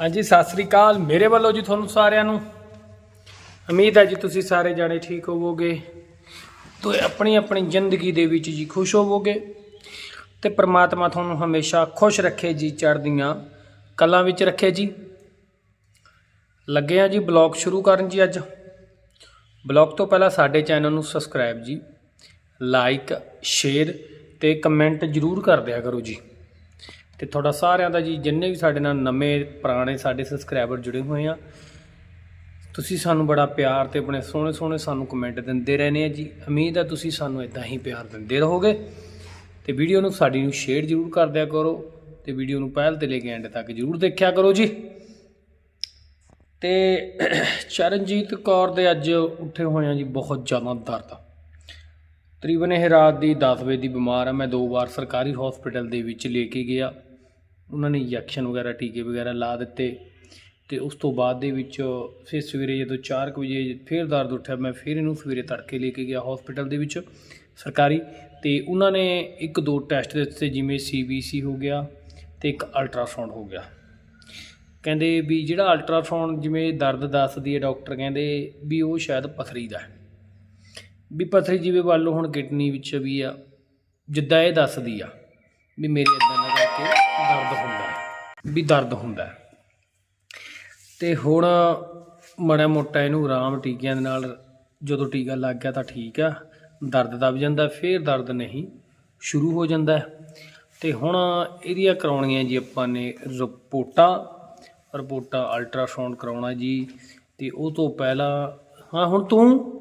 ਹਾਂਜੀ, ਸਤਿ ਸ੍ਰੀ ਅਕਾਲ। ਮੇਰੇ ਵੱਲੋਂ ਜੀ ਤੁਹਾਨੂੰ ਸਾਰਿਆਂ ਨੂੰ। ਉਮੀਦ ਹੈ ਜੀ ਤੁਸੀਂ ਸਾਰੇ ਜਾਣੇ ਠੀਕ ਹੋਵੋਗੇ ਤੇ ਆਪਣੀ ਆਪਣੀ ਜ਼ਿੰਦਗੀ ਦੇ ਵਿੱਚ ਜੀ ਖੁਸ਼ ਹੋਵੋਗੇ ਤੇ ਪ੍ਰਮਾਤਮਾ ਤੁਹਾਨੂੰ ਹਮੇਸ਼ਾ ਖੁਸ਼ ਰੱਖੇ ਜੀ ਚੜ੍ਹਦੀਆਂ ਕਲਾਂ ਵਿੱਚ ਰੱਖੇ ਜੀ। ਲੱਗੇ ਆ ਜੀ ਬਲੌਗ ਸ਼ੁਰੂ ਕਰਨ ਜੀ ਅੱਜ। ਬਲੌਗ ਤੋਂ ਪਹਿਲਾਂ ਸਾਡੇ ਚੈਨਲ ਨੂੰ ਸਬਸਕ੍ਰਾਈਬ ਜੀ, ਲਾਈਕ, ਸ਼ੇਅਰ ਤੇ ਕਮੈਂਟ ਜਰੂਰ ਕਰ ਦਿਆ ਕਰੋ ਜੀ। ਤੇ ਤੁਹਾਡਾ ਸਾਰਿਆਂ ਦਾ ਜੀ, ਜਿੰਨੇ ਵੀ ਸਾਡੇ ਨਾਲ ਨਵੇਂ ਪੁਰਾਣੇ ਸਾਡੇ ਸਬਸਕ੍ਰਾਈਬਰ ਜੁੜੇ ਹੋਏ ਆ, ਤੁਸੀਂ ਸਾਨੂੰ ਬੜਾ ਪਿਆਰ ਤੇ ਆਪਣੇ ਸੋਹਣੇ ਸੋਹਣੇ ਸਾਨੂੰ ਕਮੈਂਟ ਦਿੰਦੇ ਰਹਿੰਦੇ ਆ ਜੀ। ਉਮੀਦ ਆ ਤੁਸੀਂ ਸਾਨੂੰ ਇਦਾਂ ਹੀ ਪਿਆਰ ਦਿੰਦੇ ਰਹੋਗੇ। ਤੇ ਵੀਡੀਓ ਨੂੰ ਸਾਡੀ ਨੂੰ ਸ਼ੇਅਰ ਜਰੂਰ ਕਰ ਦਿਆ ਕਰੋ ਤੇ ਵੀਡੀਓ ਨੂੰ ਪਹਿਲ ਤੇ ਲੈ ਕੇ ਐਂਡ ਤੱਕ ਜਰੂਰ ਦੇਖਿਆ ਕਰੋ ਜੀ। ਤੇ ਚਰਨਜੀਤ ਕੌਰ ਦੇ ਅੱਜ ਉੱਠੇ ਹੋਏ ਆ ਜੀ, ਬਹੁਤ ਜ਼ਿਆਦਾ ਦਰਦ ਤਕਰੀਬਨ ਇਹ ਰਾਤ ਦੀ 10 ਵਜੇ ਦੀ ਬਿਮਾਰ ਆ, ਮੈਂ ਦੋ ਵਾਰ ਸਰਕਾਰੀ ਹਸਪੀਟਲ ਦੇ ਵਿੱਚ ਲੈ ਕੇ ਗਿਆ। ਉਹਨਾਂ ਨੇ ਇੰਜੈਕਸ਼ਨ ਵਗੈਰਾ, ਟੀਕੇ ਵਗੈਰਾ ਲਾ ਦਿੱਤੇ ਅਤੇ ਉਸ ਤੋਂ ਬਾਅਦ ਦੇ ਵਿੱਚ ਫਿਰ ਸਵੇਰੇ ਜਦੋਂ 4 ਕੁ ਵਜੇ ਫਿਰ ਦਰਦ ਉੱਠਿਆ, ਮੈਂ ਫਿਰ ਇਹਨੂੰ ਸਵੇਰੇ ਤੜਕੇ ਲੈ ਕੇ ਗਿਆ ਹਸਪੀਟਲ ਦੇ ਵਿੱਚ ਸਰਕਾਰੀ ਤੇ ਉਹਨਾਂ ਨੇ ਇੱਕ ਦੋ ਟੈਸਟ ਦਿੱਤੇ, ਜਿਵੇਂ ਸੀਬੀਸੀ ਹੋ ਗਿਆ ਤੇ ਇੱਕ ਅਲਟਰਾਸਾਊਂਡ ਹੋ ਗਿਆ। ਕਹਿੰਦੇ ਵੀ ਜਿਹੜਾ ਅਲਟਰਾਸਾਊਂਡ ਜਿਵੇਂ ਦਰਦ ਦੱਸਦੀ ਹੈ ਡਾਕਟਰ ਕਹਿੰਦੇ ਵੀ ਉਹ ਸ਼ਾਇਦ ਪਥਰੀ ਦਾ ਹੈ। ਵੀ ਪਥਰੀ ਜਿਵੇਂ ਵੱਲ ਹੁਣ ਕਿਡਨੀ ਵਿੱਚ ਵੀ ਆ, ਜਿੱਦਾਂ ਇਹ ਦੱਸਦੀ ਆ ਵੀ ਮੇਰੇ ਇਦਾਂ ਵੀ ਦਰਦ ਹੁੰਦਾ ਹੈ। ਤੇ ਹੁਣ ਮੜਾ ਮੋਟਾ ਇਹਨੂੰ ਆਰਾਮ ਟੀਕਿਆਂ ਦੇ ਨਾਲ ਜਦੋਂ ਟੀਕਾ ਲੱਗ ਗਿਆ ਤਾਂ ਠੀਕ ਆ, ਦਰਦ ਦਬ ਜਾਂਦਾ, ਫਿਰ ਦਰਦ ਨਹੀਂ, ਸ਼ੁਰੂ ਹੋ ਜਾਂਦਾ ਹੈ। ਤੇ ਹੁਣ ਇਹਦੀਆਂ ਕਰਾਉਣੀਆਂ ਜੀ ਆਪਾਂ ਨੇ ਰਿਪੋਰਟਾਂ ਰਿਪੋਰਟਾਂ ਅਲਟਰਾਸਾਊਂਡ ਕਰਾਉਣਾ ਜੀ, ਤੇ ਉਹ ਤੋਂ ਪਹਿਲਾਂ, ਹਾਂ ਹੁਣ ਤੂੰ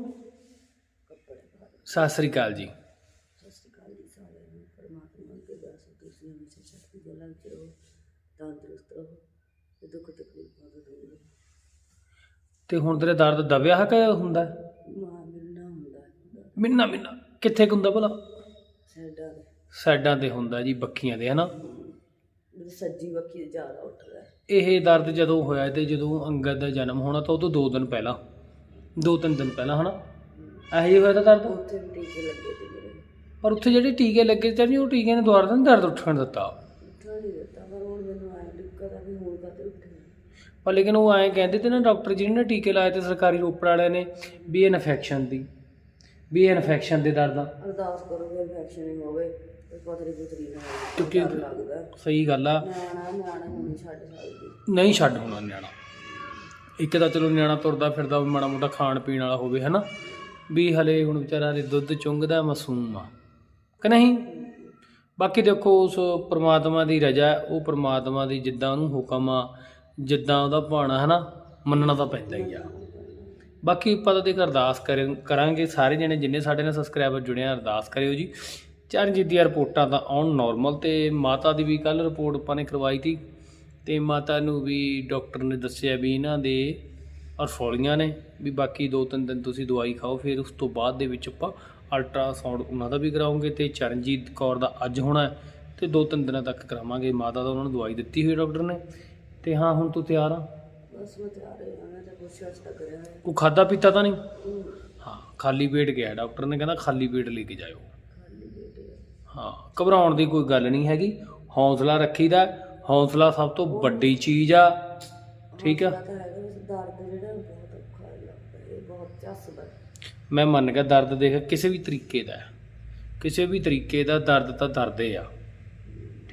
ਸਤਿ ਸ੍ਰੀ ਅਕਾਲ ਜੀ ਸਤਿ ਸ਼੍ਰੀ ਅਕਾਲ ਜੀ ਸਾਰਿਆਂ ਨੂੰ ਪਰਮਾਤਮਾ ਅੱਗੇ ਅਰਦਾਸ ਹੈ ਤੁਸੀਂ ਹਮੇਸ਼ਾ ਚੜ੍ਹਦੀ ਕਲਾ ਵਿੱਚ ਰਹੋ ਤੰਦਰੁਸਤ ਰਹੋ ਤੇ ਦੁੱਖ ਤਕਲੀਫਾਂ ਤੋਂ ਦੂਰ ਤੇ ਹੁਣ ਤੇਰੇ ਦਰਦ ਦਬਿਆ ਹੈ ਕਿ ਹੁੰਦਾ ਹੈ? ਮਾਂ ਮਿਲਣਾ ਹੁੰਦਾ ਹੁੰਦਾ ਮਿੰਨਾ ਮਿੰਨਾ ਕਿੱਥੇ ਕੁ ਹੁੰਦਾ ਭਲਾ? ਸੈਡਾ ਸਾਈਡਾਂ ਤੇ ਹੁੰਦਾ ਜੀ ਬੱਖੀਆਂ ਦੇ ਹਨਾ ਮੇਰੀ ਸੱਜੀ ਬੱਕੀ ਤੇ ਜ਼ਿਆਦਾ ਉੱਠਦਾ ਹੈ। ਇਹ ਦਰਦ ਜਦੋਂ ਹੋਇਆ ਤੇ ਜਦੋਂ ਅੰਗਦ ਦਾ ਜਨਮ ਹੋਣਾ ਤਾਂ ਉਹ ਤੋਂ ਦੋ ਦਿਨ ਪਹਿਲਾਂ। ਦੋ ਤਿੰਨ ਦਿਨ ਪਹਿਲਾਂ ਹਨਾ ਇਹੋ ਜਿਹਾ ਹੋਇਆ ਤਾਂ ਦਰਦ? ਉੱਥੇ ਵੀ ਟੀਕੇ ਲੱਗੇ ਤੇ ਮੇਰੇ। ਪਰ ਉੱਥੇ ਜਿਹੜੇ ਟੀਕੇ ਲੱਗੇ ਤੇ ਨਹੀਂ ਉਹ ਟੀਕੇ ਨੇ ਤਾਂ ਨੀ ਦਰਦ ਉੱਠਣ ਦਿੱਤਾ ਉੱਠਣ ਨਹੀਂ ਦਿੱਤਾ ਪਰ ਹੁਣ ਮੈਨੂੰ ਆਇਆ ਦਿੱਕਤ ਆ ਵੀ ਹੁਣ ਕਦੇ ਉੱਠੇ ਪਰ ਲੇਕਿਨ ਉਹ ਐਂ ਕਹਿੰਦੇ ਤੇ ਨਾ ਡਾਕਟਰ ਜਿਹਨੇ ਨੇ ਟੀਕੇ ਲਾਏ ਤੇ ਸਰਕਾਰੀ ਰੋਪੜ ਵਾਲਿਆਂ ਨੇ ਵੀ ਇਹ ਇਨਫੈਕਸ਼ਨ ਦੀ ਵੀ ਇਹ ਇਨਫੈਕਸ਼ਨ ਦੇ ਦਰਦ। ਆ ਅਰਦਾਸ ਕਰੋ ਵੀ ਇਨਫੈਕਸ਼ਨ ਨਹੀਂ ਹੋਵੇ ਤੇ ਪਥਰੀ ਪੁਥਰੀ ਨਾ ਹੋਵੇ ਕਿਉਂਕਿ ਡਰ ਲੱਗਦਾ। ਸਹੀ ਗੱਲ ਆ। ਨਿਆਣਾ ਨਿਆਣਾ ਹੁਣ ਛੱਡ ਸਕਦੀ। ਨਹੀਂ ਛੱਡ ਹੋਣਾ ਨਿਆਣਾ। ਇੱਕ ਤਾਂ ਚਲੋ ਨਿਆਣਾ ਤੁਰਦਾ ਫਿਰਦਾ ਵੀ ਮਾੜਾ ਮੋਟਾ ਖਾਣ ਪੀਣ ਵਾਲਾ ਹੋਵੇ ਹਨਾ? ਵੀ ਹਲੇ ਹੁਣ ਵਿਚਾਰਾ ਦੇ ਦੁੱਧ ਚੁੰਗਦਾ ਮਾਸੂਮ ਆ। ਕਿ ਨਹੀਂ? ਬਾਕੀ ਦੇਖੋ ਉਸ ਪ੍ਰਮਾਤਮਾ ਦੀ ਰਜ਼ਾ ਹੈ, ਉਹ ਪ੍ਰਮਾਤਮਾ ਦੀ ਜਿੱਦਾਂ ਉਹਨੂੰ ਹੁਕਮ ਆ ਜਿੱਦਾਂ ਉਹਦਾ ਭਾਣਾ ਹੈ ਨਾ ਮੰਨਣਾ ਤਾਂ ਪੈਂਦਾ ਹੀ ਆ। ਬਾਕੀ ਆਪਾਂ ਤਾਂ ਦੇਖ ਅਰਦਾਸ ਕਰੇ- ਕਰਾਂਗੇ, ਸਾਰੇ ਜਣੇ ਜਿੰਨੇ ਸਾਡੇ ਨਾਲ ਸਬਸਕ੍ਰਾਈਬਰ ਜੁੜੇ ਆ, ਅਰਦਾਸ ਕਰਿਓ ਜੀ। ਚਰਨਜੀਤ ਦੀਆਂ ਰਿਪੋਰਟਾਂ ਤਾਂ ਆਉਣ ਨਾਰਮਲ ਤੇ ਮਾਤਾ ਦੀ ਵੀ ਕੱਲ ਰਿਪੋਰਟ ਆਪਾਂ ਨੇ ਕਰਵਾਈ ਤੀ। ਤੇ ਮਾਤਾ ਨੂੰ ਵੀ ਡਾਕਟਰ ਨੇ ਦੱਸਿਆ ਵੀ ਇਹਨਾਂ ਦੇ ਅਰਫੋਲੀਆਂ ਨੇ ਵੀ ਬਾਕੀ ਦੋ ਤਿੰਨ ਦਿਨ ਤੁਸੀਂ ਦਵਾਈ ਖਾਓ, ਫਿਰ ਉਸ ਤੋਂ ਬਾਅਦ ਦੇ ਵਿੱਚ ਆਪਾਂ ਅਲਟਰਾਸਾਊਂਡ ਉਹਨਾਂ ਦਾ ਵੀ ਕਰਾਉਂਗੇ ਤੇ ਚਰਨਜੀਤ ਕੌਰ ਦਾ ਅੱਜ ਹੋਣਾ ਹੈ। ਤੇ ਦੋ ਤਿੰਨ ਦਿਨਾਂ ਤੱਕ ਕਰਾਵਾਂਗੇ। ਮਾਤਾ ਦਾ ਉਹਨਾਂ ਨੂੰ ਦਵਾਈ ਦਿੱਤੀ ਹੋਈ ਡਾਕਟਰ ਨੇ। ਤੇ ਹਾਂ ਹੁਣ ਤੂੰ ਤਿਆਰ ਆ? ਬਸ ਮੈਂ ਤਿਆਰ ਹਾਂ ਮੈਂ ਤਾਂ ਕੁਛ ਹਸਤਾ ਕਰਿਆ ਹੈ ਕੋਈ ਖਾਦਾ ਪੀਤਾ ਤਾਂ ਨਹੀਂ? ਹੂੰ, ਖਾਲੀ ਪੇਟ ਗਿਆ ਡਾਕਟਰ ਨੇ ਕਹਿੰਦਾ ਖਾਲੀ ਪੇਟ ਲੈ ਕੇ ਜਾਇਓ। ਹੈ। ਘਬਰਾਉਣ ਦੀ ਕੋਈ ਗੱਲ ਨਹੀਂ ਹੈਗੀ। ਹੌਸਲਾ ਰੱਖੀਦਾ ਹੌਸਲਾ ਸਭ ਤੋਂ ਵੱਡੀ ਚੀਜ਼ ਆ। ਠੀਕ ਆ? ਮੈਂ ਮੰਨ ਗਿਆ ਦਰਦ ਦੇਖ ਕਿਸੇ ਵੀ ਤਰੀਕੇ ਦਾ। ਕਿਸੇ ਵੀ ਤਰੀਕੇ ਦਾ ਦਰਦ ਤਾਂ ਦਰਦੇ ਆ।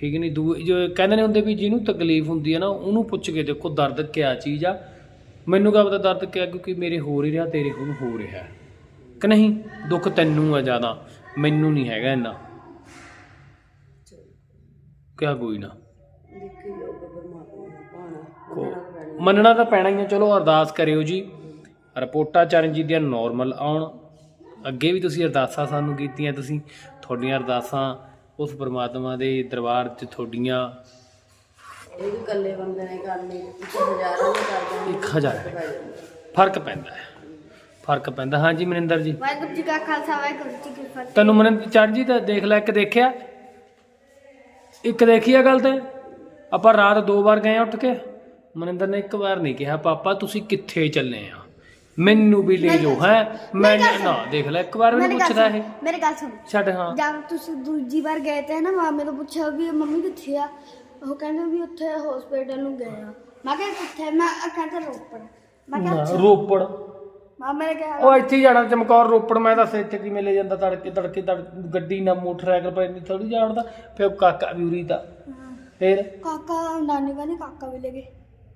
ਠੀਕ ਨਹੀਂ? ਦੂ ਜੋ ਕਹਿੰਦੇ ਨੇ ਹੁੰਦੇ ਵੀ ਜਿਹਨੂੰ ਤਕਲੀਫ ਹੁੰਦੀ ਹੈ ਨਾ, ਉਹਨੂੰ ਪੁੱਛ ਕੇ ਦੇਖੋ ਦਰਦ ਕਿਆ ਚੀਜ਼ ਆ। ਮੈਨੂੰ ਕਾ ਪਤਾ ਦਰਦ ਕਿਆ, ਕਿਉਂਕਿ ਮੇਰੇ ਹੋ ਹੀ ਰਿਹਾ, ਤੇਰੇ ਹੁਣ ਹੋ ਰਿਹਾ। ਕਿ ਨਹੀਂ? ਦੁੱਖ ਤੈਨੂੰ ਆ ਜ਼ਿਆਦਾ, ਮੈਨੂੰ ਨਹੀਂ ਹੈਗਾ ਇੰਨਾ। ਕਿਆ ਕੋਈ ਨਾ। ਮੰਨਣਾ ਤਾਂ ਪੈਣਾ ਮੰਨਣਾ ਤਾਂ ਪੈਣਾ ਹੀ ਆ। ਚਲੋ ਅਰਦਾਸ ਕਰਿਓ ਜੀ। ਰਿਪੋਰਟਾਂ ਚਰਨਜੀਤ ਦੀਆਂ ਨਾਰਮਲ ਆਉਣ। ਅੱਗੇ ਵੀ ਤੁਸੀਂ ਅਰਦਾਸਾਂ ਸਾਨੂੰ ਕੀਤੀਆਂ ਤੁਸੀਂ। ਤੁਹਾਡੀਆਂ ਅਰਦਾਸਾਂ ਉਸ ਪ੍ਰਮਾਤਮਾ ਦੇ ਦਰਬਾਰ 'ਚ ਤੁਹਾਡੀਆਂ ਇਹ ਵੀ ਇਕੱਲੇ ਬੰਦੇ ਨੇ ਕਰਨੀ ਇੱਕ ਹਜ਼ਾਰਾਂ ਨੇ ਕਰਦੇ ਨੇ ਇੱਕ ਹਜ਼ਾਰ। ਫ਼ਰਕ ਪੈਂਦਾ ਹੈ। ਫ਼ਰਕ ਪੈਂਦਾ ਹਾਂਜੀ ਮਨਿੰਦਰ ਜੀ। ਵਾਹਿਗੁਰੂ ਜੀ ਕਾ ਖਾਲਸਾ ਵਾਹਿਗੁਰੂ ਜੀ ਕੀ ਫਤਿਹ। ਤੈਨੂੰ ਮਨਿੰਦਰ ਚਰਨਜੀਤ ਦੇਖ ਲੈ ਇੱਕ ਦੇਖਿਆ? ਇੱਕ ਦੇਖੀ ਆ ਗੱਲ ਤੇ? ਆਪਾਂ ਰਾਤ ਦੋ ਵਾਰ ਗਏ ਆ ਉੱਠ ਕੇ। ਮਨਿੰਦਰ ਨੇ ਇੱਕ ਵਾਰ ਨਹੀਂ ਕਿਹਾ ਪਾਪਾ ਤੁਸੀਂ ਕਿੱਥੇ ਚੱਲੇ ਆ? ਮੈਨੂੰ ਵੀ ਲੈ ਜਾਓ ਹੈ? ਮੈਂ ਨਾ ਦੇਖ ਲੈ ਇੱਕ ਵਾਰ ਵੀ ਨਹੀਂ ਪੁੱਛਦਾ ਇਹ। ਮੇਰੇ ਗੱਲ ਸੁਣ। ਛੱਡ ਹਾਂ। ਜਦ ਤੁਸੀਂ ਦੂਜੀ ਵਾਰ ਗਏ ਤੇ ਨਾ ਮਾਮੇ ਤੋਂ ਪੁੱਛਿਆ ਵੀ ਮੰਮੀ ਕਿੱਥੇ ਆ? ਉਹ ਕਹਿੰਦੇ ਵੀ ਉੱਥੇ ਹਸਪੀਟਲ ਨੂੰ ਗਏ ਆ। ਮੈਂ ਕਿਹਾ ਕਿੱਥੇ? ਮੈਂ ਕਹਿੰਦੇ ਰੋਪੜ। ਮੈਂ ਕਿਹਾ। ਰੋਪੜ। ਮਾਮਾ ਨੇ ਕਿਹਾ ਉਹ ਇੱਥੇ ਜਾਣਾ ਚਮਕੌਰ ਰੋਪੜ ਮੈਂ ਦੱਸ ਇੱਥੇ ਕਿਵੇਂ ਲੈ ਜਾਂਦਾ ਤੜਕੇ ਤੜਕੇ ਤੜ ਗੱਡੀ ਨਾ ਮੋਟਰਸਾਈਕਲ ਪਰ ਇੰਨੀ ਥੋੜੀ ਜਾਣਦਾ ਫਿਰ ਕਾਕਾ ਵੀ ਉਰੀ ਦਾ। ਫਿਰ? ਕਾਕਾ ਨਾਨੀ ਕਹਿੰਦੀ ਕਾਕਾ ਵੀ ਲੈ ਗਏ।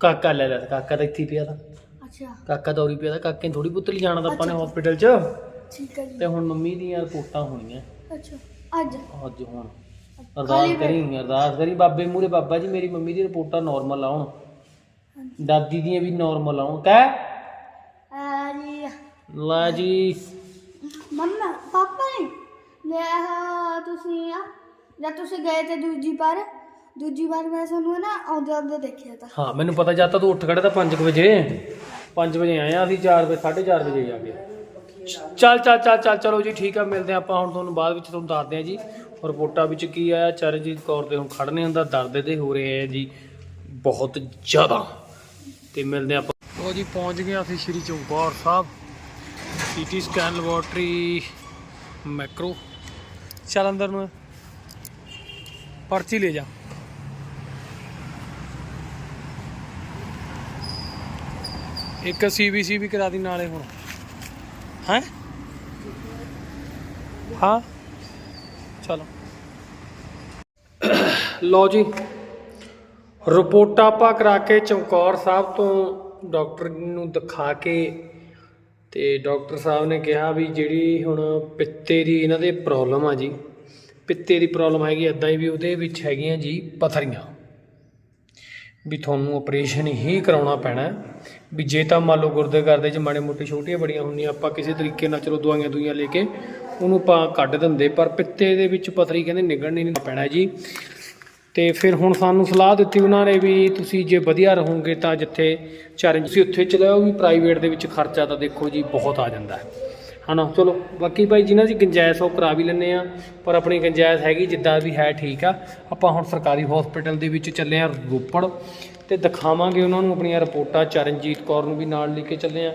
ਕਾਕਾ ਲੈ ਤਾ, ਕਾਕਾ ਤਾਂ ਇੱਥੇ ਪਿਆ ਤਾਂ। ਅੱਛਾ। ਕਾਕਾ ਦੌਰੀ ਪਿਆ ਤਾਂ ਕਾਕੇ ਨੂੰ ਥੋੜੀ ਪੁੱਤਲੀ ਜਾਣਾ ਤਾਂ ਆਪਾਂ ਨੇ। ਹਸਪੀਟਲ 'ਚ। ਠੀਕ ਹੈ ਜੀ। ਤੇ ਹੁਣ ਮੰਮੀ ਦੀਆਂ ਰਿਪੋਰਟਾਂ ਹੋਣੀਆਂ। ਅੱਛਾ। ਅੱਜ? ਅੱਜ ਹੁਣ। ਅਰਦਾਸ? ਕਰੀ ਅਰਦਾਸ ਕਰੀ। ਬਾਬੇ ਮੂਰੇ ਬਾਬਾ ਜੀ ਮੇਰੀ ਮੰਮੀ ਦੀ ਰਿਪੋਰਟਾਂ ਨਾਰਮਲ ਆਉਣ। ਦਾਦੀ ਦੀਆਂ ਵੀ ਨਾਰਮਲ ਆਉਣ। ਕਹਿ ਆ ਜੀ। ਲਾ ਜੀ। ਮੰਮਾ ਪਾਪਾ ਨੇ? ਲੈ ਤੁਸੀਂ ਆ। ਜਦ ਤੁਸੀਂ ਗਏ ਤੇ ਦੂਜੀ ਵਾਰ। ਦੂਜੀ ਵਾਰ ਮੈਂ ਤੁਹਾਨੂੰ ਨਾ ਆਉਂਦੇ ਆਉਂਦੇ ਦੇਖਿਆ ਤਾਂ। ਹਾਂ ਮੈਨੂੰ ਪਤਾ ਜਾਂਦਾ ਤੂੰ ਉੱਠ ਖੜੇ ਤਾਂ 5 ਵਜੇ। 5 ਵਜੇ ਆਏ ਆ ਅਸੀਂ 4 ਵਜੇ 4:30 ਵਜੇ ਆ ਗਏ। ਚੱਲ ਚੱਲ ਚੱਲ ਚੱਲ, ਚਲੋ ਜੀ, ਠੀਕ ਆ, ਮਿਲਦੇ ਆ ਆਪਾਂ ਹੁਣ ਤੁਹਾਨੂੰ ਬਾਅਦ ਵਿੱਚ, ਤੁਹਾਨੂੰ ਦੱਸਦੇ ਆ ਜੀ। ਰਿਪੋਰਟਾਂ ਵਿੱਚ ਕੀ ਆਇਆ, ਚਰਨਜੀਤ ਕੌਰ ਦੇ ਹੁਣ ਖੜਨੇ ਹੁੰਦਾ, ਦਰਦ ਦੇ ਹੋ ਰਹੇ ਆ ਜੀ, ਬਹੁਤ ਜ਼ਿਆਦਾ। ਤੇ ਮਿਲਦੇ ਆ ਆਪਾਂ। ਉਹ ਜੀ, ਪਹੁੰਚ ਗਏ ਅਸੀਂ Shri ਚੌਗੌਰ Sahib. CT scan laboratory macro ਚੱਲ ਅੰਦਰ ਨੂੰ, ਪਰਚੀ ਲੈ ਜਾ। ਇੱਕ ਸੀਬੀਸੀ ਵੀ ਕਰਾ ਦੀ ਨਾਲੇ ਹੁਣ। ਹੈ? ਹਾਂ? ਚਲੋ। ਲਓ ਜੀ। ਰਿਪੋਰਟਾਂ ਆਪਾਂ ਕਰਾ ਕੇ ਚਮਕੌਰ ਸਾਹਿਬ ਤੋਂ ਡਾਕਟਰ ਨੂੰ ਦਿਖਾ ਕੇ ਤੇ ਡਾਕਟਰ ਸਾਹਿਬ ਨੇ ਕਿਹਾ ਵੀ ਜਿਹੜੀ ਹੁਣ ਪਿੱਤੇ ਦੀ ਇਹਨਾਂ ਦੇ ਪ੍ਰੋਬਲਮ ਆ ਜੀ, ਪਿੱਤੇ ਦੀ ਪ੍ਰੋਬਲਮ ਹੈਗੀ ਇਦਾਂ ਹੀ ਵੀ ਉਹਦੇ ਵਿੱਚ ਹੈਗੀਆਂ ਜੀ ਪਥਰੀਆਂ। ਵੀ ਤੁਹਾਨੂੰ ਆਪਰੇਸ਼ਨ ਹੀ ਕਰਾਉਣਾ ਪੈਣਾ ਵੀ ਜੇ ਤਾਂ ਮੰਨ ਲਓ ਗੁਰਦੇ ਕਰਦੇ ਚ ਮਾੜੇ ਮੋਟੇ ਛੋਟੀਆਂ ਬੜੀਆਂ ਹੁੰਦੀਆਂ, ਆਪਾਂ ਕਿਸੇ ਤਰੀਕੇ ਨਾਲ ਚਲੋ ਦਵਾਈਆਂ ਦੁਈਆਂ ਲੈ ਕੇ ਉਹਨੂੰ ਆਪਾਂ ਕੱਢ ਦਿੰਦੇ, ਪਰ ਪਿੱਤੇ ਦੇ ਵਿੱਚ ਪਥਰੀ ਕਹਿੰਦੇ ਨਿਗਲਣੀ ਨਹੀਂ ਪੈਣਾ ਜੀ। ਤੇ ਫਿਰ ਹੁਣ ਸਾਨੂੰ ਸਲਾਹ ਦਿੱਤੀ ਉਹਨਾਂ ਨੇ ਵੀ ਤੁਸੀਂ ਜੇ ਵਧੀਆ ਰਹੋਗੇ ਤਾਂ ਜਿੱਥੇ ਚਾਰੇ ਤੁਸੀਂ ਉੱਥੇ ਚਲਾਓ ਵੀ ਪ੍ਰਾਈਵੇਟ ਦੇ ਵਿੱਚ ਖਰਚਾ ਤਾਂ ਦੇਖੋ ਜੀ ਬਹੁਤ ਆ ਜਾਂਦਾ ਹੈ। ਹਨਾ? ਚਲੋ, ਬਾਕੀ ਭਾਈ ਜਿਨ੍ਹਾਂ ਦੀ ਗੁੰਜਾਇਸ਼ ਉਹ ਕਰਾ ਵੀ ਲੈਂਦੇ ਆ। ਪਰ ਆਪਣੀ ਗੁੰਜਾਇਸ਼ ਹੈਗੀ, ਜਿੱਦਾਂ ਵੀ ਹੈ, ਠੀਕ ਆ। ਆਪਾਂ ਹੁਣ ਸਰਕਾਰੀ ਹਸਪੀਟਲ ਦੇ ਵਿੱਚ ਚੱਲੇ ਆ, ਰੋਪੜ। ਤੇ ਦਿਖਾਵਾਂਗੇ ਉਹਨਾਂ ਨੂੰ ਆਪਣੀਆਂ ਰਿਪੋਰਟਾਂ। ਚਰਨਜੀਤ ਕੌਰ ਨੂੰ ਵੀ ਨਾਲ ਲੈ ਕੇ ਚੱਲੇ ਆ।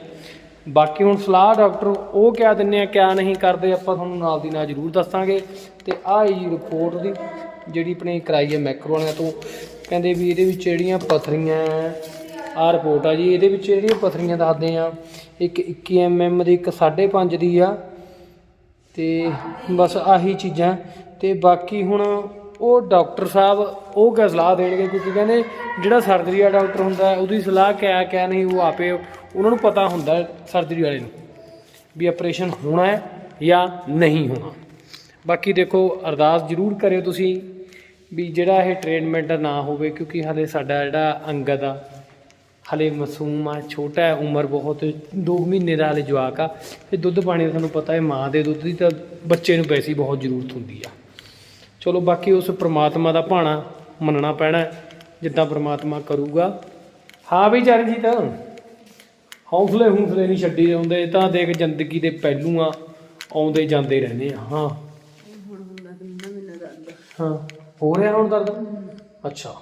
ਬਾਕੀ ਹੁਣ ਸਲਾਹ ਡਾਕਟਰ, ਉਹ ਕਿਆ ਦਿੰਨੇ ਆ, ਕਿਆ ਨਹੀਂ ਕਰਦੇ, ਆਪਾਂ ਤੁਹਾਨੂੰ ਨਾਲ ਦੀ ਨਾਲ ਜ਼ਰੂਰ ਦੱਸਾਂਗੇ। ਤੇ ਆਹ ਜੀ ਰਿਪੋਰਟ ਦੀ, ਜਿਹੜੀ ਆਪਣੀ ਕਰਾਈ ਹੈ ਮੈਕਰੋ ਵਾਲਿਆਂ ਤੋਂ। ਕਹਿੰਦੇ ਵੀ ਇਹਦੇ ਵਿੱਚ ਜਿਹੜੀਆਂ ਪਥਰੀਆਂ, ਆਹ ਰਿਪੋਰਟ ਆ ਜੀ, ਇਹਦੇ ਵਿੱਚ ਜਿਹੜੀਆਂ ਪਥਰੀਆਂ ਦੱਸਦੇ ਆ ਇੱਕ 21 ਐਮਐਮ ਦੀ, ਇੱਕ 5.5 ਦੀ ਆ। ਤੇ ਬਸ ਆਹੀ ਚੀਜ਼ਾਂ। ਤੇ ਬਾਕੀ ਹੁਣ ਉਹ ਡਾਕਟਰ ਸਾਹਿਬ ਉਹ ਕਿਆ ਸਲਾਹ ਦੇਣਗੇ, ਕਿਉਂਕਿ ਕਹਿੰਦੇ ਜਿਹੜਾ ਸਰਜਰੀ ਵਾਲਾ ਡਾਕਟਰ ਹੁੰਦਾ, ਉਹਦੀ ਸਲਾਹ ਕਿਆ ਕਿਆ ਨਹੀਂ, ਉਹ ਆਪੇ ਉਹਨਾਂ ਨੂੰ ਪਤਾ ਹੁੰਦਾ ਸਰਜਰੀ ਵਾਲੇ ਨੂੰ ਵੀ ਆਪਰੇਸ਼ਨ ਹੋਣਾ ਹੈ ਜਾਂ ਨਹੀਂ ਹੋਣਾ। ਬਾਕੀ ਦੇਖੋ, ਅਰਦਾਸ ਜ਼ਰੂਰ ਕਰਿਓ ਤੁਸੀਂ ਵੀ ਜਿਹੜਾ ਇਹ ਟ੍ਰੀਟਮੈਂਟ ਨਾ ਹੋਵੇ, ਕਿਉਂਕਿ ਹਾਲੇ ਸਾਡਾ ਜਿਹੜਾ ਅੰਗਦ ਆ ਹਲੇ ਮਾਸੂਮ ਆ ਛੋਟਾ ਹੈ ਉਮਰ ਬਹੁਤ 2 ਮਹੀਨੇ ਦਾ ਹਲੇ ਜਵਾਕ ਆ। ਤੇ ਦੁੱਧ ਪਾਣੀ ਦਾ ਤੁਹਾਨੂੰ ਪਤਾ ਹੈ ਮਾਂ ਦੇ ਦੁੱਧ ਦੀ ਤਾਂ ਬੱਚੇ ਨੂੰ ਵੈਸੇ ਬਹੁਤ ਜ਼ਰੂਰਤ ਹੁੰਦੀ ਆ। ਚਲੋ ਬਾਕੀ ਉਸ ਪ੍ਰਮਾਤਮਾ ਦਾ ਭਾਣਾ ਮੰਨਣਾ ਪੈਣਾ ਜਿੱਦਾਂ ਪ੍ਰਮਾਤਮਾ ਕਰੂਗਾ। ਹਾਂ ਵੀ ਚਰਨਜੀਤ ਹੌਸਲੇ ਹੌਸਲੇ ਨਹੀਂ ਛੱਡੀ ਜਾਂਦੇ ਤਾਂ ਦੇਖ ਜ਼ਿੰਦਗੀ ਦੇ ਪਹਿਲੂ ਆ ਆਉਂਦੇ ਜਾਂਦੇ ਰਹਿੰਦੇ ਆ ਹਾਂ। ਹਾਂ ਹੋ ਰਿਹਾ ਹੁਣ ਦਰਦ? ਅੱਛਾ।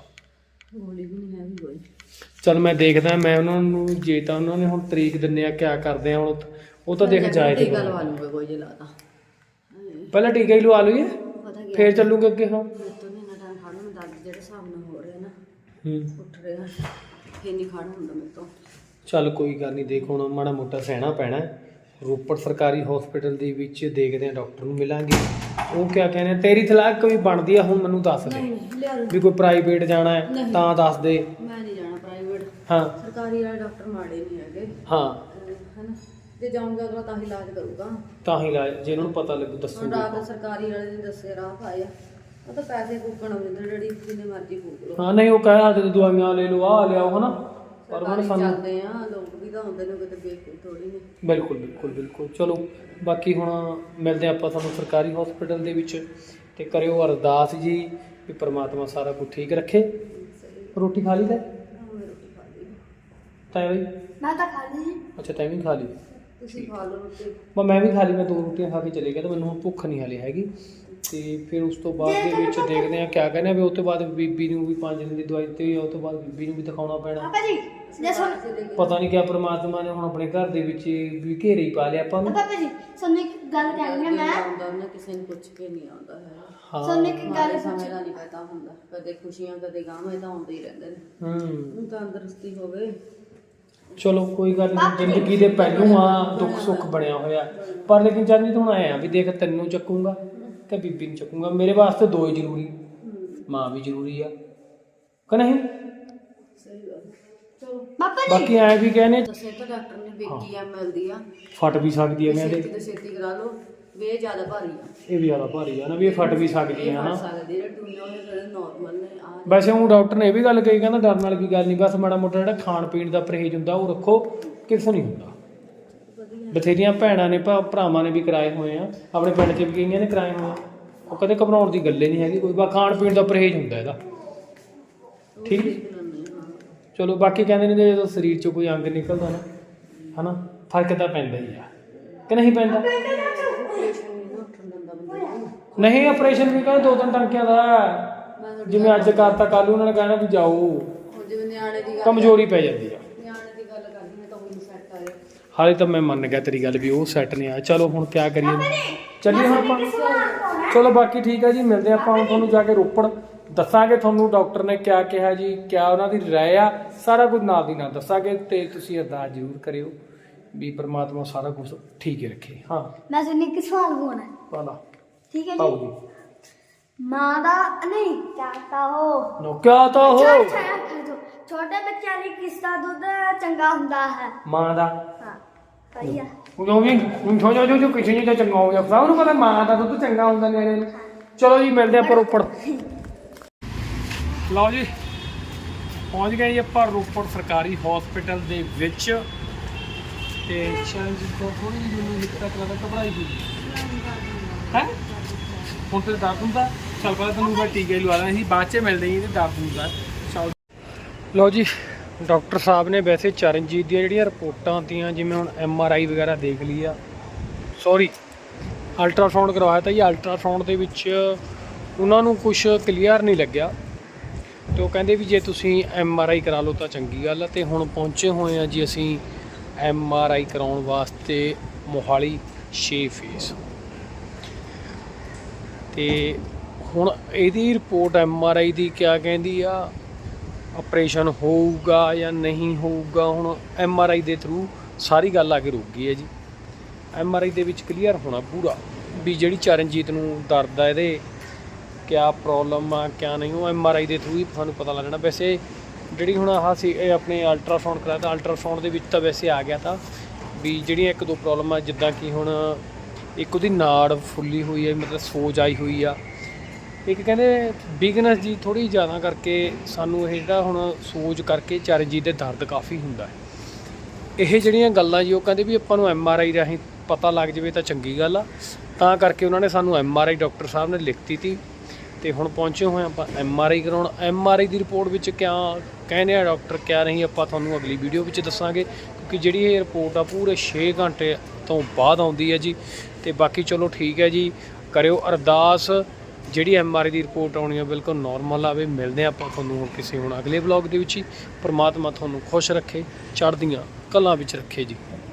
ਗੋਲੀ ਵੀ ਨਹੀਂ ਚਲ ਮੈਂ ਦੇਖਦਾ ਮੈਂ ਉਹਨਾਂ ਨੂੰ ਜੇ ਤਾਂ ਉਹਨਾਂ ਨੇ ਹੁਣ ਤਰੀਕ ਦਿੰਨੇ ਆ ਕਿਆ ਕਰਦੇ ਆ ਹੁਣ ਉਹ ਤਾਂ ਦੇਖ ਜਾਏ ਤੇ ਟੀਕਾ ਲਵਾ ਲੂਗਾ ਕੋਈ ਜੇ ਲਾਤਾ। ਪਹਿਲਾਂ ਟੀਕਾ ਹੀ ਲਵਾ ਲਈਏ ਪਤਾ ਕੀ ਫੇਰ ਚੱਲੂਗੇ ਅੱਗੇ ਹਾਂ ਮੇਰੇ ਤੋਂ ਨਹੀਂ ਨਾ ਟਾਈਮ ਖੜਨ ਨੂੰ ਦਰਦ ਜਿਹੜੇ ਹਿਸਾਬ ਨਾਲ ਹੋ ਰਿਹਾ ਨਾ ਹੂੰ। ਉੱਠ ਰਿਹਾ ਫੇਰ ਨਹੀਂ ਖੜ ਹੁੰਦਾ ਮੇਰੇ ਤੋਂ। ਚੱਲ ਕੋਈ ਗੱਲ ਨਹੀਂ ਦੇਖ ਹੁਣ ਮਾੜਾ ਮੋਟਾ ਸਹਿਣਾ ਪੈਣਾ। ਹੈ। ਰੋਪੜ ਸਰਕਾਰੀ ਹਸਪੀਟਲ ਦੇ ਵਿੱਚ ਦੇਖਦੇ ਆ ਡਾਕਟਰ ਨੂੰ ਮਿਲਾਂਗੇ। ਉਹ ਕਿਆ ਕਹਿੰਦੇ ਆ, ਤੇਰੀ ਤਲਾਕ ਕੋਈ ਬਣਦੀ ਆ ਹੁਣ ਮੈਨੂੰ ਦੱਸ ਦੇ। ਲਿਆ ਵੀ ਕੋਈ ਪ੍ਰਾਈਵੇਟ ਜਾਣਾ ਹੈ ਨਹੀਂ। ਤਾਂ ਦੱਸ ਦੇ। ਮੈਂ ਨਹੀਂ ਜਾਣਾ ਪ੍ਰਾਈਵੇਟ ਹਾਂ। ਸਰਕਾਰੀ ਵਾਲੇ ਡਾਕਟਰ ਮਾੜੇ ਨਹੀਂ ਹੈਗੇ। ਹਾਂ। ਅਹ ਹਨਾ? ਜੇ ਜਾਊਂਗਾ ਅਗਲਾ ਤਾਂ ਹੀ ਇਲਾਜ ਕਰੂਗਾ। ਤਾਂ ਹੀ ਲਾ ਜੇ ਇਹਨਾਂ ਨੂੰ ਪਤਾ ਲੱਗੂ ਹੁਣ ਦੱਸੂਗੇ ਰਾਤ ਸਰਕਾਰੀ ਵਾਲੇ ਨੇ ਦੱਸੇ ਰਾਹ ਪਾਏ ਆ ਉਹ ਤਾਂ ਪੈਸੇ ਫੂਕਣ ਆਉਂਦੇ ਜਿਹੜੀ ਜਿੰਨੇ ਮਰਜ਼ੀ ਫੂਕ ਲਓ। ਹਾਂ ਨਹੀਂ ਉਹ ਕਹਿ ਹੱਥ ਦਵਾਈਆਂ ਲੈ ਲਓ ਆ ਲਿਆਓ ਹਨਾ? ਪਰ ਉਹਨਾਂ ਨੇ ਸਰਕਾਰੀ ਸਾਨੂੰ ਚੱਲਦੇ ਆ ਲੋਕ ਵੀ ਤਾਂ ਹੁੰਦੇ ਨੇ ਕਿਤੇ ਬੇਕੂਲ ਥੋੜੀ ਨੇ। ਬਿਲਕੁਲ ਬਿਲਕੁਲ ਬਿਲਕੁਲ। ਚਲੋ ਬਾਕੀ ਹੁਣ ਮਿਲਦੇ ਆਪਾਂ ਤੁਹਾਨੂੰ ਸਰਕਾਰੀ ਹਸਪੀਟਲ ਦੇ ਵਿੱਚ ਤੇ ਕਰਿਓ ਅਰਦਾਸ ਜੀ ਵੀ ਪ੍ਰਮਾਤਮਾ ਸਾਰਾ ਕੁਝ ਠੀਕ ਰੱਖੇ। ਰੋਟੀ ਖਾ ਲਈ ਤੇ? ਮੈਂ ਰੋਟੀ ਖਾ ਲਈ। ਤੈਂ ਵੀ ਮੈਂ ਤਾਂ ਖਾ ਲਈ। ਅੱਛਾ ਤੈਂ ਵੀ ਖਾ ਲਈ। ਤੁਸੀਂ ਖਾ ਲਓ ਰੋਟੀ। ਮੈਂ ਮੈਂ ਵੀ ਖਾ ਲਈ ਮੈਂ ਦੋ ਰੋਟੀਆਂ ਖਾ ਕੇ ਚਲੇ ਗਿਆ ਤਾਂ ਮੈਨੂੰ ਹੁਣ ਭੁੱਖ ਨਹੀਂ ਹਾਲੇ ਹੈਗੀ। ਤੇ ਫਿਰ ਉਸ ਤੋਂ ਬਾਅਦ ਦੇ ਵਿੱਚ ਦੇਖਦੇ ਆ ਕਿਆ ਕਹਿੰਦੇ ਆ ਵੀ ਉਸ ਤੋਂ ਬਾਅਦ ਬੀਬੀ ਨੂੰ ਵੀ 5 ਦਿਨ ਦੀ ਦਵਾਈ ਦਿੱਤੀ ਹੋਈ ਆ ਉਸ ਤੋਂ ਬਾਅਦ ਬੀਬੀ ਨੂੰ ਵੀ ਦਿਖਾਉਣਾ ਪੈਣਾ। ਪਾਪਾ ਜੀ ਜੇ ਸੁਣ ਪਤਾ ਨਹੀਂ ਕਿਆ ਪ੍ਰਮਾਤਮਾ ਨੇ ਹੁਣ ਆਪਣੇ ਘਰ ਦੇ ਵਿੱਚ ਵੀ ਘੇਰੇ ਹੀ ਪਾ ਲਿਆ ਆਪਾਂ ਨੂੰ। ਪਾਪਾ ਜੀ ਸਾਨੂੰ ਇੱਕ ਗੱਲ ਕਹਿਣੀ ਹੈ ਮੈਂ। ਆਉਂਦਾ ਨਾ ਕਿਸੇ ਨੂੰ ਪੁੱਛ ਕੇ ਨਹੀਂ ਆਉਂਦਾ ਹੈ। ਹਾਂ। ਸਾਨੂੰ ਇੱਕ ਗੱਲ ਮਾੜੇ ਸਮੇਂ ਦਾ ਨਹੀਂ ਪਤਾ ਹੁੰਦਾ ਕਦੇ ਖੁਸ਼ੀਆਂ ਕਦੇ ਗਾਵਾਂ ਤਾਂ ਆਉਂਦੇ ਹੀ ਰਹਿੰਦੇ ਨੇ। ਹੂੰ। ਹੁਣ ਤੰਦਰੁਸਤੀ ਹੋਵੇ। ਚਲੋ ਕੋਈ ਗੱਲ ਨਹੀਂ ਜ਼ਿੰਦਗੀ ਦੇ ਪਹਿਲੂ ਆ ਦੁੱਖ ਸੁੱਖ ਬਣਿਆ ਹੋਇਆ। ਪਰ ਲੇਕਿਨ ਚਰਨਜੀਤ ਹੁਣ ਆਏ ਆ ਵੀ ਦੇਖ ਤੈਨੂੰ ਚੱਕੂੰਗਾ। ਤੇ ਬੀਬੀ ਨੂੰ ਚੱਕੂੰਗਾ। ਮੇਰੇ ਵਾਸਤੇ ਦੋ ਹੀ ਜ਼ਰੂਰੀ। ਮਾਂ ਵੀ ਜ਼ਰੂਰੀ ਆ। ਕਿ ਨਹੀਂ? ਸਹੀ ਗੱਲ ਚਲੋ। ਪਾਪਾ ਜੀ। ਬਾਕੀ ਐ ਵੀ ਕਹਿੰਦੇ ਦੱਸੇ ਤਾਂ ਡਾਕਟਰ ਨੇ ਬੇਕੀ ਆ ਮਿਲਦੀ ਆ। ਫਟ ਵੀ ਸਕਦੀ ਛੇਤੀ ਕਹਿੰਦੇ। ਤੋਂ ਛੇਤੀ ਕਰਾ ਲਓ। ਵੀ ਇਹ ਜ਼ਿਆਦਾ ਭਾਰੀ ਆ। ਇਹ ਵੀ ਜ਼ਿਆਦਾ ਭਾਰੀ ਆ ਨਾ ਵੀ ਇਹ ਫਟ ਵੀ ਸਕਦੀ ਫੜ ਹਨਾ ਸਕਦੇ ਜਿਹੜੇ ਟੂਨੇ ਉਹਨੇ ਜਿਹੜੇ ਨਾਰਮਲ ਨੇ ਆ ਵੈਸੇ ਉਹ ਡਾਕਟਰ ਨੇ ਇਹ ਵੀ ਗੱਲ ਕਹੀ ਕਹਿੰਦਾ ਡਰਨ ਵਾਲੀ ਵੀ ਗੱਲ ਨਹੀਂ ਬਸ ਮਾੜਾ ਮੋਟਾ ਜਿਹੜਾ ਖਾਣ ਪੀਣ ਦਾ ਪਰਹੇਜ਼ ਹੁੰਦਾ ਉਹ ਰੱਖੋ। ਕਿਸ ਨਹੀਂ ਹੁੰਦਾ। ਬਥੇਰੀਆਂ ਭੈਣਾਂ ਨੇ ਭਾ- ਭਰਾਵਾਂ ਨੇ ਵੀ ਕਰਾਏ ਹੋਏ ਆ। ਆਪਣੇ ਪਿੰਡ 'ਚ ਵੀ ਕਈਆਂ ਨੇ ਕਰਾਏ ਹੋਏ ਆ। ਉਹ ਕਦੇ ਘਬਰਾਉਣ ਦੀ ਗੱਲ ਹੀ ਨਹੀਂ ਹੈਗੀ। ਕੋਈ ਬਾ ਖਾਣ ਪੀਣ ਦਾ ਪਰਹੇਜ਼ ਹੁੰਦਾ ਇਹਦਾ। ਠੀਕ? ਚਲੋ ਬਾਕੀ ਕਹਿੰਦੇ ਨੇ ਜੇ ਜਦੋਂ ਸਰੀਰ 'ਚੋਂ ਕੋਈ ਅੰਗ ਨਿਕਲਦਾ ਨਾ ਹਨਾ ਫ਼ਰਕ ਤਾਂ ਪੈਂਦਾ ਹੀ ਆ। ਕਿ ਨਹੀਂ ਪੈਂਦਾ? ਨਹੀਂ ਆਪਰੇਸ਼ਨ ਵੀ ਕਹਿੰਦੇ ਦੋ ਤਿੰਨ ਟੰਕਿਆਂ ਦਾ। ਜਿਵੇਂ ਅੱਜ ਕਰਤਾ ਕੱਲ ਉਹਨਾਂ ਨੇ ਕਹਿਣਾ ਵੀ ਜਾਓ। ਹੁਣ ਜਿਵੇਂ ਨਿਆਣੇ ਦੀ ਗੱਲ ਕਮਜ਼ੋਰੀ ਪੈ ਜਾਂਦੀ ਆ। ਨਿਆਣੇ ਦੀ ਗੱਲ ਕਰਦੀ ਮੈਂ ਤਾਂ ਉਹੀ ਸੈੱਟ ਆਇਆ ਹਾਲੇ ਤਾਂ ਮੈਂ ਮੰਨ ਗਿਆ ਤੇਰੀ ਗੱਲ ਵੀ ਉਹ ਸੈੱਟ ਨਹੀਂ ਆ ਚਲੋ ਹੁਣ ਕਿਆ ਕਰੀਏ? ਚੱਲੀਏ ਹੁਣ ਆਪਾਂ। ਚਲੋ ਬਾਕੀ ਠੀਕ ਹੈ ਜੀ ਮਿਲਦੇ ਆਪਾਂ ਹੁਣ ਤੁਹਾਨੂੰ ਜਾ ਕੇ ਰੋਪੜ। ਦੱਸਾਂਗੇ ਤੁਹਾਨੂੰ ਡਾਕਟਰ ਨੇ ਕਿਆ ਕਿਹਾ ਜੀ ਕਿਆ ਉਹਨਾਂ ਦੀ ਰਾਏ ਆ। ਸਾਰਾ ਕੁਝ ਨਾਲ ਦੀ ਨਾਲ ਦੱਸਾਂਗੇ ਤੇ ਤੁਸੀਂ ਅਰਦਾਸ ਜ਼ਰੂਰ ਕਰਿਓ ਵੀ ਪ੍ਰਮਾਤਮਾ ਸਾਰਾ ਕੁਝ ਠੀਕ ਹੀ ਰੱਖੇ। ਹਾਂ। ਮੈਂ ਤੁਹਾਨੂੰ ਇੱਕ ਸਵਾਲ ਪੁੱਛਣਾ ਪਾਲਾ ਠੀਕ ਹੈ ਜੀ? ਮਾਂ ਦਾ ਨਹੀਂ ਚਾਹਤਾ ਹੋ ਨੋ ਕਿਆ ਤਾਂ ਹੋ ਛੋਟੇ ਬੱਚਿਆਂ ਲਈ ਕਿਸ ਦਾ ਦੁੱਧ ਚੰਗਾ ਹੁੰਦਾ ਹੈ? ਮਾਂ ਦਾ। ਹਾਂ। ਸਹੀ ਆ ਜੋ ਵੀ ਜੋ ਜੋ ਜੋ ਜੋ ਕਿਸੇ ਨਹੀਂ ਤਾਂ ਚੰਗਾ ਹੋ ਗਿਆ ਸਭ ਨੂੰ ਪਤਾ ਮਾਂ ਦਾ ਦੁੱਧ ਚੰਗਾ ਹੁੰਦਾ ਨਿਆਣੇ ਨੂੰ ਚਲੋ ਜੀ ਮਿਲਦੇ ਆਪਾਂ ਰੋਪੜ ਲਓ ਜੀ ਪਹੁੰਚ ਗਏ ਜੀ ਆਪਾਂ ਰੋਪੜ ਸਰਕਾਰੀ ਹਸਪੀਟਲ ਦੇ ਵਿੱਚ। ਤੇ ਚਰਨਜੀਤ ਤੋਂ ਥੋੜੀ ਜਿਹੀ ਮੈਨੂੰ ਇੱਕ ਤੱਕ ਲੱਗਦਾ ਘਬਰਾਈ ਹੋਈ ਹੈ? ਹੁਣ ਤੇ ਦਰਦ ਹੁੰਦਾ? ਚੱਲ ਪਹਿਲਾਂ ਤੈਨੂੰ ਮੈਂ ਟੀਕੇ ਲਵਾ ਦਾਂ ਸੀ ਬਾਅਦ ਚ ਮਿਲਦੇ ਜੀ ਤੇ ਦਰਦ ਹੁੰਦਾ। ਚੱਲ। ਲਓ ਜੀ ਡਾਕਟਰ ਸਾਹਿਬ ਨੇ ਵੈਸੇ ਚਰਨਜੀਤ ਦੀਆਂ ਜਿਹੜੀਆਂ ਰਿਪੋਰਟਾਂ ਆਉਂਦੀਆਂ ਜਿਵੇਂ ਹੁਣ ਐਮ ਆਰ ਆਈ ਵਗੈਰਾ ਦੇਖ ਲਈ ਆ। ਸੌਰੀ ਅਲਟਰਾਸਾਊਂਡ ਕਰਵਾਇਆ ਤਾਂ ਜੀ ਅਲਟਰਾਸਾਊਂਡ ਦੇ ਵਿੱਚ ਉਹਨਾਂ ਨੂੰ ਕੁਝ ਕਲੀਅਰ ਨਹੀਂ ਲੱਗਿਆ। ਤੇ ਉਹ ਕਹਿੰਦੇ ਵੀ ਜੇ ਤੁਸੀਂ ਐਮ ਆਰ ਆਈ ਕਰਾ ਲਓ ਤਾਂ ਚੰਗੀ ਗੱਲ ਆ, ਤੇ ਹੁਣ ਪਹੁੰਚੇ ਹੋਏ ਆ ਜੀ ਅਸੀਂ ਐਮ ਆਰ ਆਈ ਕਰਾਉਣ ਵਾਸਤੇ ਮੋਹਾਲੀ 6 ਫੇਸ ਤੇ ਹੁਣ ਇਹਦੀ ਰਿਪੋਰਟ ਐਮ ਆਰ ਆਈ ਦੀ ਕਿਆ ਕਹਿੰਦੀ ਆ ਆਪਰੇਸ਼ਨ ਹੋਊਗਾ ਜਾਂ ਨਹੀਂ ਹੋਊਗਾ, ਹੁਣ ਐਮ ਆਰ ਆਈ ਦੇ ਥਰੂ ਸਾਰੀ ਗੱਲ ਆ ਕੇ ਰੁਕ ਗਈ ਹੈ ਜੀ। ਐਮ ਆਰ ਆਈ ਦੇ ਵਿੱਚ ਕਲੀਅਰ ਹੋਣਾ ਪੂਰਾ ਵੀ ਜਿਹੜੀ ਚਰਨਜੀਤ ਨੂੰ ਦਰਦ ਆ ਇਹਦੇ, ਕਿਆ ਪ੍ਰੋਬਲਮ ਆ, ਕਿਆ ਨਹੀਂ, ਉਹ ਐਮ ਆਰ ਆਈ ਦੇ ਥਰੂ ਹੀ ਤੁਹਾਨੂੰ ਪਤਾ ਲੱਗਣਾ ਵੈਸੇ ਜਿਹੜੀ ਹੁਣ ਆਹ ਸੀ, ਇਹ ਆਪਣੇ ਅਲਟਰਾਸਾਊਂਡ ਕਰਾਇਆ ਤਾਂ ਅਲਟਰਾਸਾਊਂਡ ਦੇ ਵਿੱਚ ਤਾਂ ਵੈਸੇ ਆ ਗਿਆ ਤਾਂ ਵੀ ਜਿਹੜੀਆਂ ਇੱਕ ਦੋ ਪ੍ਰੋਬਲਮ ਆ, ਜਿੱਦਾਂ ਕਿ ਹੁਣ ਇੱਕ ਉਹਦੀ ਨਾੜ ਫੁੱਲੀ ਹੋਈ ਹੈ, ਮਤਲਬ ਸੋਜ ਆਈ ਹੋਈ ਆ। ਇੱਕ ਕਹਿੰਦੇ ਬਿਗਨਸ ਜੀ ਥੋੜੀ ਜ਼ਿਆਦਾ ਕਰਕੇ ਸਾਨੂੰ ਇਹ ਜਿਹੜਾ ਹੁਣ ਸੋਜ ਕਰਕੇ ਚਰਨਜੀਤ ਦੇ ਦਰਦ ਕਾਫੀ ਹੁੰਦਾ ਹੈ। ਇਹ ਜਿਹੜੀਆਂ ਗੱਲਾਂ ਜੀ, ਉਹ ਕਹਿੰਦੇ ਵੀ ਆਪਾਂ ਨੂੰ ਐਮ ਆਰ ਆਈ ਰਾਹੀਂ ਪਤਾ ਲੱਗ ਜਾਵੇ ਤਾਂ ਚੰਗੀ ਗੱਲ ਆ। ਤਾਂ ਕਰਕੇ ਉਹਨਾਂ ਨੇ ਸਾਨੂੰ ਐਮ ਆਰ ਆਈ ਡਾਕਟਰ ਸਾਹਿਬ ਨੇ ਲਿਖਤੀ ਤੀ ਤੇ ਹੁਣ ਪਹੁੰਚੇ ਹੋਏ ਆਪਾਂ ਐਮ ਆਰ ਆਈ ਕਰਾਉਣ। ਐਮ ਆਰ ਆਈ ਦੀ ਰਿਪੋਰਟ ਵਿੱਚ ਕਿਆ ਕਹਿੰਦੇ ਆ ਡਾਕਟਰ, ਕਿਆ ਨਹੀਂ ਆਪਾਂ ਤੁਹਾਨੂੰ ਅਗਲੀ ਵੀਡੀਓ ਵਿੱਚ ਦੱਸਾਂਗੇ ਕਿਉਂਕਿ ਜਿਹੜੀ ਇਹ ਰਿਪੋਰਟ ਆ ਪੂਰੇ 6 ਘੰਟੇ ਤੋਂ ਬਾਅਦ ਆਉਂਦੀ ਹੈ ਜੀ। ਤੇ ਬਾਕੀ ਚਲੋ ਠੀਕ ਹੈ ਜੀ, ਕਰਿਓ ਅਰਦਾਸ। ਜਿਹੜੀ ਐਮ ਆਰ ਆਈ ਦੀ ਰਿਪੋਰਟ ਆਉਣੀ ਹੈ ਬਿਲਕੁਲ ਨਾਰਮਲ ਆਵੇ ਮਿਲਦੇ ਹਾਂ ਆਪਾਂ ਤੁਹਾਨੂੰ ਹੁਣ ਕਿਸੇ ਹੁਣ ਅਗਲੇ ਵਲੌਗ ਦੇ ਵਿੱਚ ਹੀ। ਪਰਮਾਤਮਾ ਤੁਹਾਨੂੰ ਖੁਸ਼ ਰੱਖੇ, ਚੜ੍ਹਦੀਆਂ ਕਲਾਂ ਵਿੱਚ ਰੱਖੇ ਜੀ।